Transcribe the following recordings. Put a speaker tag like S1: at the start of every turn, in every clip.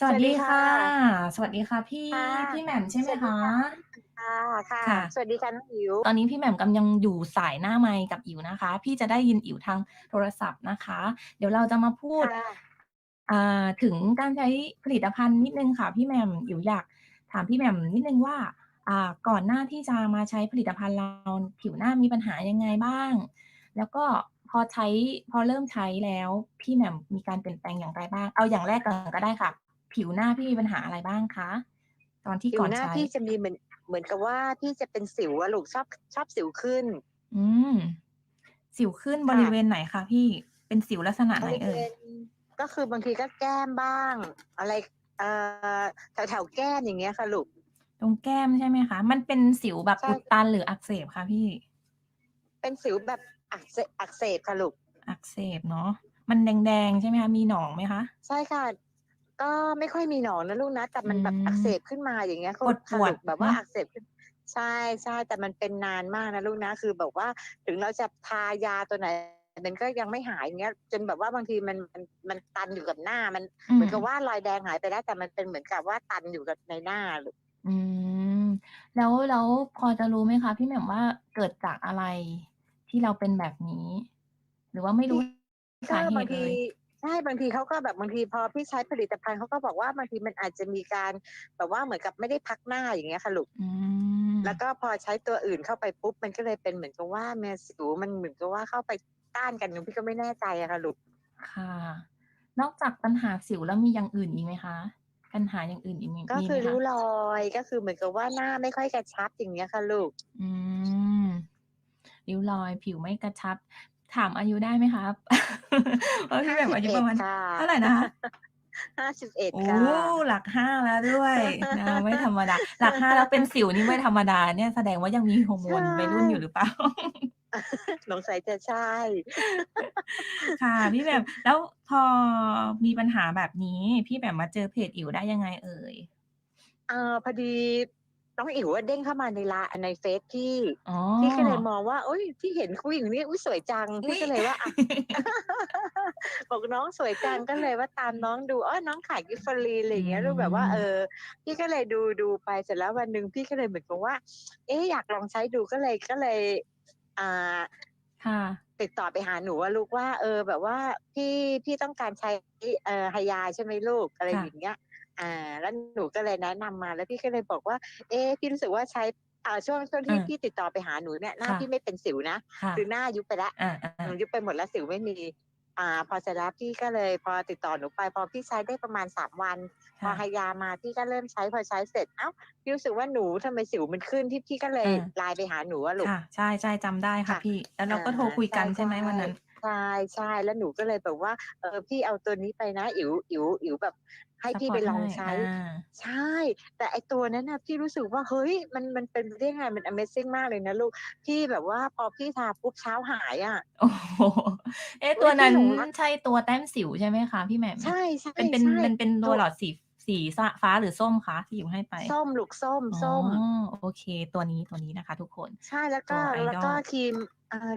S1: สวัสด
S2: สวัสดีีค่
S1: ค่ะะสวัสดีค่ะ พี่
S2: ค่ะ
S1: พี่แหม่มใช่ไหมค
S2: สวัสดีะ?ค่ะ ค่ะ ค่ะ
S1: ค่ะ
S2: สวัสดีค่ะ น้องอิ๋ว
S1: ตอนนี้พี่แหม่มกำลังอยู่สายหน้าไมค์กับอิ๋วนะคะ พี่จะได้ยินอิ๋วทางโทรศัพท์นะคะ เดี๋ยวเราจะมาพู
S2: ค
S1: ด่ะ อ่า ถึงการใช้ผลิตภัณฑ์นิดหนึ่งค่ะ พี่แหม่ม อิ๋วอยากถามพี่แหม่มนิดหนึ่งว่า อ่า ก่อนหน้าที่จะมาใช้ผลิตภัณฑ์เรา ผิวหน้ามีปัญหายังไงบ้าง?แล้วก็พอใช้ พอเริ่มใช้แล้ว พี่แหม่มมีการเปลี่ยนแปลงอย่างไรบ้าง?เอาอย่างแรกก่อนก็ได้ค่ะ ผิวหน้าพี่มีปัญหาอะไรบ้างคะ?ตอนที่
S2: ผิวหน้
S1: ก่อนใาช้
S2: พี่จะมีเหมือนเหมือนกับว่าพี่จะเป็นสิวอะลูกชอบชอบสิวขึ้น
S1: อืม สิวขึ้นบ
S2: ค่
S1: ริเวะณไหนคะพี่?เป็นสิวลักษณะ
S2: บริเว
S1: ไหนเอ่ย?
S2: ณก็คือบางทีก็แก้มบ้าง อะไรเอ่อแถวๆแก้มอย่างเงี้ยค่ะลูก
S1: ตรงแก้มใช่ไหมคะ?มันเป็นสิวแบบ
S2: ใช่
S1: อุดตันหรืออักเสบคะพี่?
S2: เป็นสิวแบบอักเสอักเสบค่ะลูก
S1: อักเสบเนาะมันแดงๆใช่ไหมคะ?มีหนองไหมคะ
S2: ใช่ค่ะ ก็ไม่ค่อยมีหนองนะลูกนะ แต่
S1: อื
S2: มันแบบอักเส
S1: ม
S2: บขึ้นมาอย่างเงี้ยคุ
S1: ป
S2: ค่ะ
S1: วด
S2: ลูกแบบ
S1: ๆเวน่าาะ
S2: อักเสบขึ้น ใช่ๆแต่มันเป็นนานมากนะลูกนะ คือแบบว่าถึงเราจะทายาตัวไหน มันก็ยังไม่หายอย่างเงี้ย จนแบบว่าบางทีมันมันมันตันอยู่กับหน้ามัน
S1: อืม
S2: เหมือนกับว่ารอยแดงหายไปแล้วแต่มันเป็นเหมือนกับว่าตันอยู่กับในหน้าลูก
S1: อืม แล้วแล้วพอจะรู้ไหมคะ พี่แหม่มว่าเกิดจากอะไรที่เราเป็นแบบนี้?หรือว่าไม่
S2: พ
S1: รู้ี่
S2: ก
S1: ส็าเห
S2: บาง
S1: ตุ
S2: ท
S1: เลีย?
S2: ใช่บางทีเขาก็แบบบางทีพอพี่ใช้ผลิตภัณฑ์เขาก็บอกว่าบางทีมันอาจจะมีการแบบว่าเหมือนกับไม่ได้พักหน้าอย่างเงี้ยค่ะลูก
S1: อื
S2: แล้ว
S1: ม
S2: ก็พอใช้ตัวอื่นเข้าไปปุ๊บมันก็เลยเป็นเหมือนกับว่าแมสิวมันเหมือนกับว่าเข้าไปต้านกันพี่ก็ไม่แน่ใจอะค่ะลูก
S1: ค่ะ นอกจากปัญหาสิวแล้วมีอย่างอื่นอีกไหมคะปัญหาอย่างอื่นอีกมี
S2: ก็ค
S1: มีไืหมค
S2: อริ้วะ?รอยก็คือเหมือนกับว่าหน้าไม่ค่อยกระชับอย่างเงี้ยค่ะลูก
S1: อืมริ้วรอยผิวไม่กระชับ ถามอายุได้ไหมคะ?เพราะพี่
S2: ห้
S1: แาหม่มอายุประมาณ
S2: สิบเอ็ดค่ะ
S1: เท่าไรนะคะ?
S2: 51
S1: โอ้
S2: ค่ะ
S1: หลัก5แล้วด้วยนะคะไม่ธรรมดา หลัก5แล้วเป็นสิวนี่ไม่ธรรมดาเนี่ยแสดงว่ายังมีฮอร์โใม
S2: ช
S1: นวัยรุ่นอยู่่หรือเปล่า?
S2: สงสัยจะใช่
S1: ค่ะ พี่แหม่มแล้วพอมีปัญหาแบบนี้ พี่แหม่มมาเจอเพจอิ๋วได้ยังไงเอ่ย?
S2: เอ่อพอดี น้องอิ๋วอะเด้งเข้ามาในไลน์ในเฟซพี่
S1: อ๋อ
S2: พี่ก็เลยมองว่าอุ๊ยพี่เห็นผู้หญิงคนนี้อุ๊ยสวยจัง
S1: อ
S2: พุี่๊
S1: ย
S2: ก็เลยว่าอะบอกน้องสวยจังก็เลยว่าตามน้องดูอ๋อน้องขาย Giftfree อะไร
S1: อื
S2: อย่างเงี้ยแล้วแบบว่า เอ
S1: ม
S2: อพี่ก็เลยดูๆไปเสร็จแล้ววันหนึ่งพี่ก็เลยเหมือนกับว่า เอ๊ะอยากลองใช้ดูก็เลยก็เลย อ่า
S1: ค่ะ
S2: ติดต่อไปหาหนูอะลูกว่า เออ แบบว่าพี่พี่ต้องการใช้เอ่อ Hya ใช่ไหมลูกอะไร
S1: ค่
S2: อะย่างเงี้ย อ่า แล้วหนูก็เลยแนะนำมาแล้วพี่ก็เลยบอกว่า เอ๊พี่รู้สึกว่าใช้อ่าช่วงช่วง
S1: อ
S2: ที่าพี่ติดต่อไปหาหนูเนี่ยหน้า
S1: ค่ะ
S2: พี่ไม่เป็นสิวนะ
S1: ค่ะ
S2: คือหน้ายุบไปแล้ว
S1: อา
S2: อืม
S1: ๆ
S2: ยุบไปหมดแล้วสิวไม่มีอ่าพอเสร็จแล้วพี่ก็เลยพอติดต่อหนูไปพอพี่ใช้ได้ประมาณ3วัน
S1: ค
S2: พอะ Hya มาพี่ก็เริ่มใช้พอใช้เสร็จอ้าวพี่รู้สึกว่าหนูทำไมสิวมันขึ้นที่พี่ก็เลย
S1: อา
S2: ไลน์ไปหาหนูอะลู
S1: ค
S2: ก่ะ
S1: ใช่ๆจำได้ค
S2: ค่ะ่ะ
S1: พี่ แล้วเร
S2: อาา
S1: ก็โทรคุย
S2: ใกั
S1: นใช่
S2: ช่
S1: ไหมวันนั้น?
S2: ๆใช่ๆแล้วหนูก็เลยแบบว่า เออพี่เอาตัวนี้ไปนะ อิ๋วอิ๋วอิ๋วแบบ ให้
S1: ซัป
S2: พี่
S1: พอ
S2: ไรป์
S1: ตใลห
S2: อง้ใช้
S1: อา
S2: ใช่ แต่ไอ้ตัวนั้นน่ะพี่รู้สึกว่าเฮ้ยมันมันเป็นไปได้ยังไงมัน Amazing มากเลยนะลูกพี่แบบว่าพอพี่ทาปุ๊บเช้าหายอะ
S1: โอ้โฮเอ๊ะ
S2: อุ
S1: ต๊ั
S2: ย
S1: ว
S2: พ
S1: นีั่้น
S2: หลงรัก
S1: ใช่ตัวแต้มสิวใช่ไหมคะพี่แหม่ม?
S2: ใช่
S1: เป็นเป็น
S2: ๆ
S1: มันเป็น
S2: ๆตัว
S1: ตัวหลอดสีสีซะฟ้าหรือส้มคะที่อิ๋วให้ไป?
S2: ส้มลูกส้ม
S1: อ๋อ
S2: ส้ม
S1: โอเค ตัวนี้ตัวนี้นะคะ ทุกคน
S2: ใช่แล้ว
S1: ต
S2: กั็
S1: ว
S2: แล้วก็
S1: idol
S2: ครีมอ่า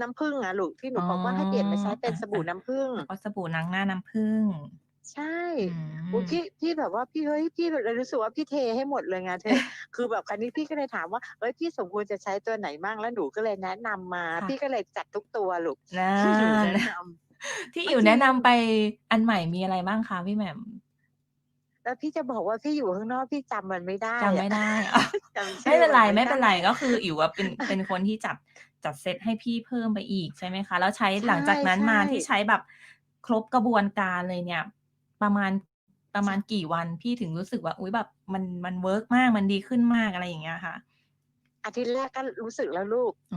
S2: น้ำผึ้งอะลูกที่หน
S1: อู๋อ
S2: บอกว่าให้เปลี่ยนมาใช้เป็
S1: อ
S2: นสบู่าน้ำผึ้ง
S1: ๆแล้วก็สบู่ล้างหน้าน้ำผึ้ง
S2: ใช่
S1: อื
S2: โอ้โฮพี่
S1: ม
S2: พี่แบบว่าพี่เฮ้ยพี่แบบเลยรู้สึกว่าพี่เทให้หมดเลยไงเธอคือแบบคราวนี้พี่ก็เลยถามว่าเฮ้ยพี่สมควรจะใช้ตัวไหนมั่งแล้วหนูก็เลยแนะนำมา
S1: ค่
S2: พี่ะก็เลยจัดทุกตัวลูก
S1: นั่
S2: ที่หนูแน
S1: นะ
S2: น
S1: ที่ำ
S2: บ
S1: อาิ๋ว
S2: งท
S1: แนีะนำไปอันใหม่มีอะไรบ้างคะพี่แหม่ม?
S2: แล้วพี่จะบอกว่าพี่อยู่ข้างนอกพี่จำมันไม่ได้
S1: จำไอม่ะได้
S2: จำช
S1: ไม่ื่
S2: อ
S1: เป็นไร
S2: มันไม่ได้
S1: ไม่เป็นไรก็คืออิ๋วอะเป็นเป็นคนที่จัด จัดเซตให้พี่เพิ่มไปอีกใช่ไหมคะ แล้วใช้
S2: ให
S1: ลังจากนั้น
S2: ช่
S1: มาที่
S2: ๆ
S1: ใช้แบบครบกระบวนการเลยเนี่ย ประมาณประ
S2: ใมชา
S1: ณ่กี่วันพี่ถึงรู้สึกว่าอุ๊ยแบบมันมันเวิร์กมากมันดีขึ้นมากอะไรอย่างเงี้ยค่ะ?
S2: อาทิตย์แรกก็รู้สึกแล้วลูก
S1: อ๋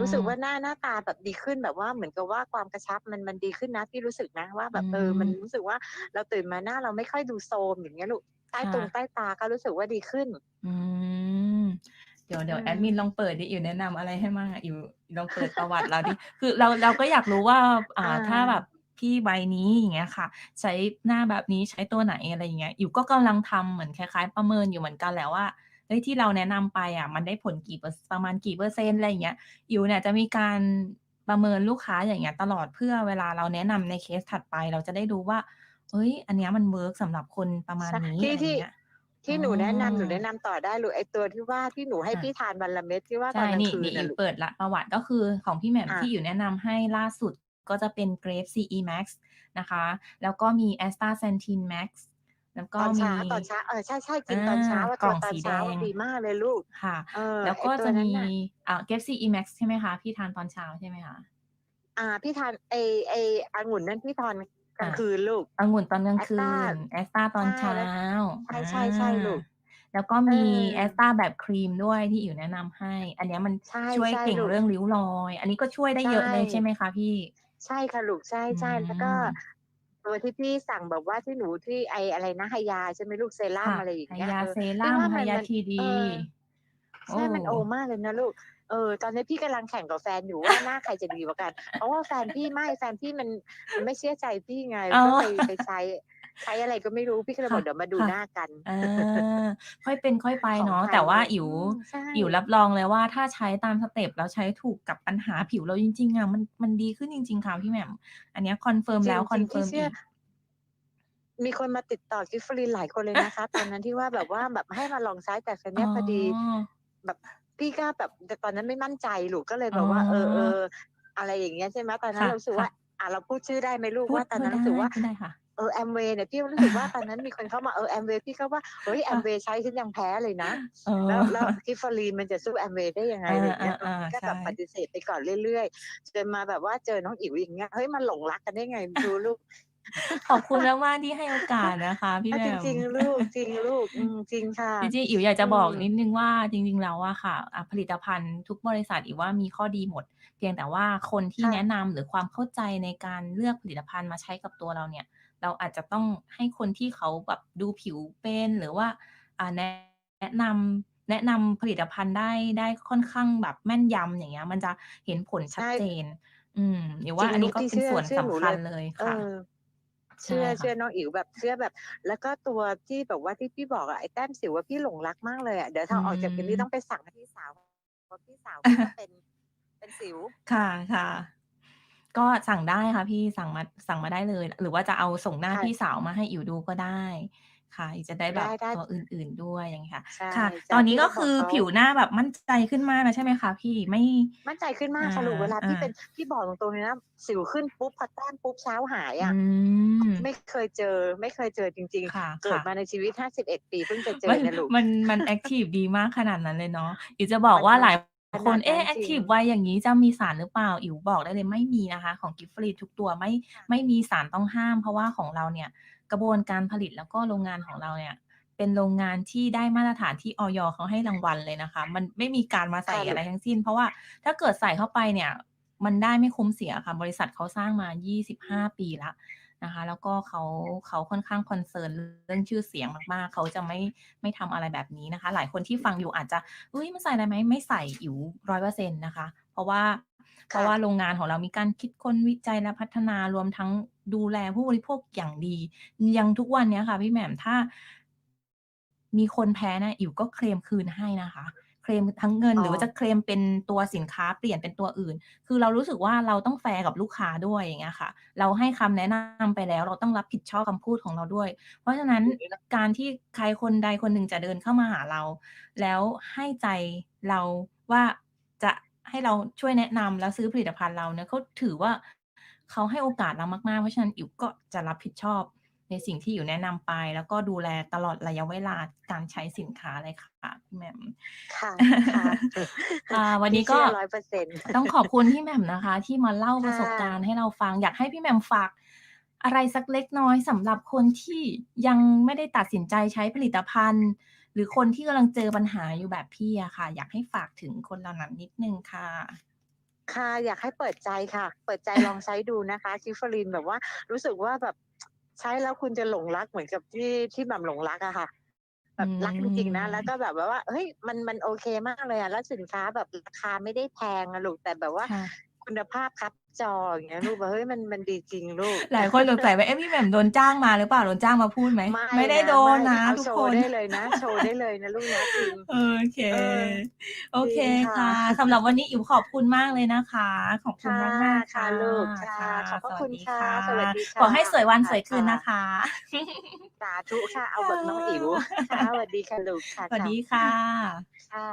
S2: รู้สึกว่า
S1: อ
S2: หน้าหน้าตาแบบดีขึ้นแบบว่าเหมือนกับว่าความกระชับมันมันดีขึ้นนะพี่รู้สึกนะว่า
S1: อ
S2: แืบบเออมัน
S1: ม
S2: รู้สึกว่าเราตื่นมาหน้าเราไม่ค่อยดูโทรมอย่างเงี้ยลูกใต้
S1: ค่
S2: ตรงะใต้ตาก็รู้สึกว่าดีขึ้น
S1: อืมเดี๋ยวเด
S2: อื๋
S1: ยวแอดมิน
S2: ม
S1: ลองเปิดดิอิ๋วแนะนำอะไรให้มั่งอะอิ๋วลองเปิดประวัติเราดิคือเราเราก็อยากรู้ว่า อ่
S2: อา
S1: ถ้าแบบาพี่วัยนี้อย่างเงี้ยค่ะ ใช้หน้าแบบนี้ใช้ตัวไหนอะไรอย่างเงี้ยอิ๋วก็กำลังทำเหมือนคล้าย ๆ ประเมินอยู่เหมือนกันแหละว่าเฮ้ยที่เราแนะนำไปอะมันได้ผลกี่เปอร์ประมาณกี่เปอร์เซ็นต์อะไรอย่างเงี้ยอิ๋วเนี่ยจะมีการประเมินลูกค้าอย่างเงี้ยตลอดเพื่อเวลาเราแนะนำในเคสถัดไป เราจะได้รู้ว่าเฮ้ย อันเนี้ยมันเวิร์กสำหรับคนประมาณ
S2: ใช่
S1: นี้
S2: ที่
S1: อะไร
S2: ที่
S1: เงี้ย
S2: ที่หนูแนะนำหนู
S1: อ๋อ
S2: แนะนำต่อได้ลูกไอ้ตัวที่ว่าที่หนูให้
S1: ค่ะ
S2: พี่ทานวันละเม็ดที่ว่าต
S1: ใช่
S2: อนกลาง
S1: นี่
S2: คืน
S1: นี่
S2: น่ะ
S1: อิ๋ว
S2: ลูก
S1: เปิดละประวัติก็คือของพี่แหม่ม
S2: ค่ะ
S1: ที่อิ๋วแนะนำให้ล่าสุดก็จะเป็น Grape CE Max นะคะ แล้วก็มี Astaxanthin Max แล้วก็
S2: ตอน
S1: มี
S2: เช้าตอนเช้าเออใช่ใช่กิน
S1: อา
S2: ตอนเช้าอะ
S1: กล่
S2: ตัว
S1: อง
S2: ตอน
S1: สีแด
S2: เช้างดีมากเลยลูก
S1: ค่ะ
S2: เออ
S1: แล้ว
S2: ไอ้
S1: ก็
S2: ตัว
S1: จะ
S2: นั้
S1: มี
S2: นน่ะ
S1: อ่า Grape CE Max ใช่ไหมคะ พี่ทานตอนเช้าใช่ไหมคะ
S2: อ่าพี่ทานไอ้ไอ้องุ่นนั่นพี่ทานก ลาง
S1: อ่า
S2: คืนลูก
S1: องุ่นตอนกลางคื
S2: Asta
S1: นแอสตาตอน
S2: ใช่
S1: เช้า
S2: แล้วใช่
S1: อา
S2: ใช่ใช่ลูก
S1: แล้วก็
S2: เอ
S1: มี
S2: อ
S1: แอสตาแบบครีมด้วยที่อิ๋วแนะนำให้ อันเนี้ยมัน
S2: ใช่
S1: ช่วย
S2: ใช่
S1: เก่ง
S2: ลูก
S1: เรื่องริ้วรอย อันนี้ก็ช่วยได้
S2: ใช่
S1: เยอะเลยใช่ไหมคะพี่
S2: ใช่ค่ะลูกใช่
S1: อื
S2: ใช่แล้วก็
S1: ม
S2: ตัวที่พี่สั่งแบบว่าที่หนูที่ไออะไรนะไฮยาใช่ไหมลูกเซรั่ม
S1: ค่ะ
S2: อะไรอย่าง
S1: ไฮ
S2: เงี้ย
S1: ยา
S2: เออ
S1: เซ
S2: พี่
S1: รั่ม
S2: ว่า
S1: ไฮ
S2: มัน
S1: ยา
S2: มัน
S1: ที
S2: เอ
S1: ดี
S2: อ
S1: โอ้
S2: ใช่มันโอมากเลยนะลูก เออตอนนี้พี่กำลังแข่งกับแฟนอยู่ว่าหน้าใครจะดีกว่ากัน เพราะว่าแฟนพี่ไม่แฟนพี่มันมันไม่เชื่อใจพี่ไง
S1: อ๋อ
S2: ก็ไปไปใช้ใช้อะไรก็ไม่รู้พี่ก็เลยบ
S1: ค่ะ
S2: อกเดี๋ยวมาดู
S1: ค่ะ
S2: หน้ากัน
S1: อาค่อยเป็นค่อยไป
S2: ของ
S1: เนาะ
S2: ไท
S1: แต่
S2: ย
S1: ว่า
S2: เนี่ย
S1: อิ๋ว
S2: อืมใช่
S1: อิ๋วรับรองเลยว่าถ้าใช้ตามสเต็ปแล้วใช้ถูกกับปัญหาผิวเราจริงๆอะมันมันดีขึ้นจริง ๆค่ะพี่แหม่มอันเนี้ยคอนเฟิร์ม
S2: จ
S1: แล้วคอ
S2: ริ
S1: น
S2: งๆ
S1: เฟิ
S2: พี่
S1: ร์ม
S2: เชื่อ
S1: อีก
S2: มีคนมาติดต่อกิฟฟรีนหลายคนเลยนะคะ ตอนนั้นที่ว่าแบบว่าแบบให้มาลองใช้แต่คราว
S1: อ๋
S2: เนี้
S1: อ
S2: ยพอดีแบบ พี่ก็แบบแต่ตอนนั้นไม่มั่นใจลูกก็เลย
S1: อ๋
S2: แบ
S1: อ
S2: บว่า เออๆอะไรอย่างเงี้ยใช่ไหมตอนนั้น
S1: ค่ะ
S2: เรารู้สึก
S1: ค่
S2: ว่าะอ่าเราพูดชื่อได้ไหมลูก
S1: พู
S2: ว่า
S1: ด
S2: ตอน
S1: พูด
S2: นั้น
S1: ได้
S2: รู้สึกว่า
S1: พูดได้ค่ะ
S2: เออ Amway เนี่ยพี่รู้สึกว่าตอนนั้นมีคนเข้ามาเออ Amway พี่ก็ว่าเฮ้ย
S1: ค่ะ
S2: Amway ใช้ฉันยังแพ้เลยนะ
S1: เออ
S2: แล้วแล้วกิฟฟรีนมันจะสู้ Amway ได้ยังไง
S1: อา
S2: อะไรอย่างเงี้ยเออ
S1: ๆ
S2: พี่ก็
S1: ๆใช
S2: แบบป่ฏิเสธไปก่อนเรื่อยๆจนมาแบบว่าเจอน้องอิ๋วอย่างเงี้ยเฮ้ยมันหลงรักกันได้ไงไม่รู้ลูก
S1: ขอบคุณมาก ๆ ที่ให้โอกาสนะคะ พี่
S2: อา
S1: แห
S2: จ
S1: ม่ม
S2: ริง ๆ ลูก จริงลูก อืม จริงค่ะ
S1: จริง ๆ อิ๋วอยากจะ
S2: อื
S1: บอก
S2: ม
S1: นิดหนึ่งว่า จริง ๆ แล้วอะค่ะ อ่า ผลิตภัณฑ์ทุกบริษัทอิ๋วว่ามีข้อดีหมด เพียงแต่ว่าคนที่
S2: ค่ะ
S1: แนะนำ หรือความเข้าใจในการเลือกผลิตภัณฑ์มาใช้กับตัวเราเนี่ย เราอาจจะต้องให้คนที่เขาแบบดูผิวเป็น หรือว่า อ่า แนะนำ แนะนำผลิตภัณฑ์ได้ ได้ค่อนข้างแบบแม่นยำ อย่างเงี้ย มันจะเห็นผล
S2: ใช
S1: ชัด่ เจน อืม อิ๋ว
S2: จ
S1: ว่า
S2: ริง
S1: อัน
S2: ลู
S1: นี้
S2: ก
S1: ก็
S2: พี่
S1: เป็น
S2: เชื่อ
S1: ส่วน
S2: เชื่อ
S1: สำ
S2: หนู
S1: คั
S2: เล
S1: ญ
S2: ย
S1: เลย
S2: เอ
S1: ค่ะ
S2: อ
S1: ใช่
S2: เชื่อเชื่
S1: ค่ะ
S2: อน้องอิ๋วแบบเชื่อแบบ แล้วก็ตัวที่แบบว่าที่พี่บอกอะไอ้แต้มสิวอะพี่หลงรักมากเลยอะเดี๋ยว
S1: อื
S2: ถ้าออกจากตรงนี้ต้อ
S1: ม
S2: งไปสั่งให้พี่สาวเพราะพี่สาวพี่ก็เป็นเป็นสิว
S1: ค่ะๆก็สั่งได้ค่ะพี่สั่งมาสั่งมาได้เลย หรือว่าจะเอาส่งหน้า
S2: ค่ะ
S1: พี่สาวมาให้อิ๋วดูก็ได้ค่ะอิ๋วจะได้แบ
S2: ได้
S1: บ
S2: ได้
S1: ตัวอื่น ๆด้วยอย่างงี้ค่ะ
S2: ใช่
S1: ค่ะ
S2: จ้
S1: ตอนนี้
S2: พี่
S1: ก็
S2: ก็บ
S1: คือ
S2: อก
S1: อ
S2: เขา
S1: ผิวหน้าแบบมั่นใจขึ้นมากแล้วใช่ไหมคะพี่?ไม่
S2: มั่นใจขึ้นมา
S1: อาก
S2: ค่ะลูกเวลาพี่เป็านพี่บอกตรงๆเลยนะสิวขึ้นปุ๊บพอแต้มปุ๊บเช้าหาย
S1: อื
S2: อะ
S1: ม
S2: ไม่เคยเจอ ไม่เคยเจอจริง
S1: ค่ะ
S2: ๆ เกิด
S1: ๆ
S2: มาในชีวิต 51 ปีเพิ่งจะเจ
S1: มั
S2: อนเนี่ยลูก
S1: มันมันแอ็กทิฟดีมากขนาดนั้นเลยเนาะอิ๋วจะบอก
S2: มัน
S1: ว่า
S2: มัน
S1: หลาย
S2: ข
S1: ค
S2: นานด
S1: เอ๊
S2: นั้น
S1: แอ็ก
S2: จริ
S1: ทิ
S2: ง
S1: ฟไวอย่างงี้จะมีสารหรือเปล่า?อิ๋วบอกได้เลยไม่มีนะคะ ของกิฟฟรีทุกตัวไม่
S2: ค่ะ
S1: ไม่มีสารต้องห้าม เพราะว่าของเราเนี่ยกระบวนการผลิตแล้วก็โรงงานของเราเนี่ยเป็นโรงงานที่ได้มาตรฐานที่อย.เขาให้รางวัลเลยนะคะ มันไม่มีการมาใส่
S2: ค่ะ
S1: อะไรทั้งสิ้น เพราะว่าถ้าเกิดใส่เข้าไปเนี่ย มันได้ไม่คุ้มเสียค่ะ บริษัทเขาสร้างมา 25 ปีแล้ว นะคะ แล้วก็เขาเขาค่อนข้างคอนเซิร์นเรื่องชื่อเสียงมากๆ เขาจะไม่ไม่ทำอะไรแบบนี้นะคะ หลายคนที่ฟังอยู่อาจจะ"เฮ้ยมันใส่ได้ไหม?"ไม่ใส่อิ๋ว100%นะคะ เพราะว่าเพ
S2: ค
S1: ราะ่ะว่าโรงงานของเรามีการคิดค้นวิจัยและพัฒนารวมทั้งดูแลผู้บริโภคอย่างดี ยังทุกวันเนี้ยค่ะ พี่แหม่มถ้ามีคนแพ้เนี่ยอิ๋วก็เคลมคืนให้นะคะ เคลมทั้งเงิน
S2: อ๋อ
S1: หรือว่าจะเคลมเป็นตัวสินค้าเปลี่ยนเป็นตัวอื่น คือเรารู้สึกว่าเราต้องแฟร์กับลูกค้าด้วยอย่างเงี้ยค่ะ เราให้คำแนะนำไปแล้ว เราต้องรับผิดชอบคำพูดของเราด้วย เพราะฉะนั้นการที่ใครคนใดคนหนึ่งจะเดินเข้ามาหาเรา แล้วให้ใจเราว่าจะให้เราช่วยแนะนำแล้วซื้อผลิตภัณฑ์เราเนี่ยเขาถือว่าเขาให้โอกาสเรามากๆ เพราะฉะนั้นอิ๋วก็จะรับผิดชอบ ในสิ่งที่อิ๋วแนะนำไป แล้วก็ดูแลตลอดระยะเวลาการใช้สินค้าเลยค่ะพี่แหม่ม
S2: ค่ะค่ะ
S1: อ่าวัน
S2: พี่
S1: นี้
S2: เช
S1: ก็ื่
S2: อ100%
S1: ต้องขอบคุณพี่แหม่มนะคะ ที่มาเล่า
S2: ค
S1: ป่ระสบกาะรณ์ให้เราฟัง อยากให้พี่แหม่มฝากอะไรสักเล็กน้อยสำหรับคนที่ยังไม่ได้ตัดสินใจใช้ผลิตภัณฑ์ หรือคนที่กำลังเจอปัญหาอยู่แบบพี่อะค่ะ อยากให้ฝากถึงคนเหล่านั้นนิดหนึ่งค่ะ
S2: ค่ะอยากให้เปิดใจค่ะ เปิดใจลองใช้ดูนะคะกิฟฟรีนแบบว่ารู้สึกว่าแบบ ใช้แล้วคุณจะหลงรักเหมือนกับที่ที่แหม่มหลงรักอะค่ะแบ
S1: อื
S2: บรักจริงๆนะแล้วก็
S1: ม
S2: แบบว่าเฮ้ยมันมันโอเคมากเลยอะแล้วสินค้าแบบราคาไม่ได้แพงอะลูกแต่แบบว่า
S1: คุ
S2: ณภาพครับจออย่างเงี้ยลูกบอกเฮ้ยมันมันดีจริงลูก
S1: หลายคนสงสัยว่าเอ๊ะพี่แหม่มโดนจ้างมาหรือเปล่าโดนจ้างมาพูดไหม
S2: ไม่
S1: ได้โดนนะทุกคน
S2: ได้เลยนะ โชว์ได้เลยนะลูกนะจริง
S1: โอเค โอเคค่ะ สำหรับวันนี้อิ๋วขอบคุณมากเลยนะคะ ขอบคุณมากมาก
S2: ค่ะลูกค่ะขอบคุณค่ะสวัสดีค่ะ
S1: ขอให้สวยวันสวยคืนนะคะ
S2: สาธุค่ะเอาบทน้องอิ๋วสวัสดีค่ะลูกค่ะ
S1: สวัสดีค่ะ
S2: ค่ะ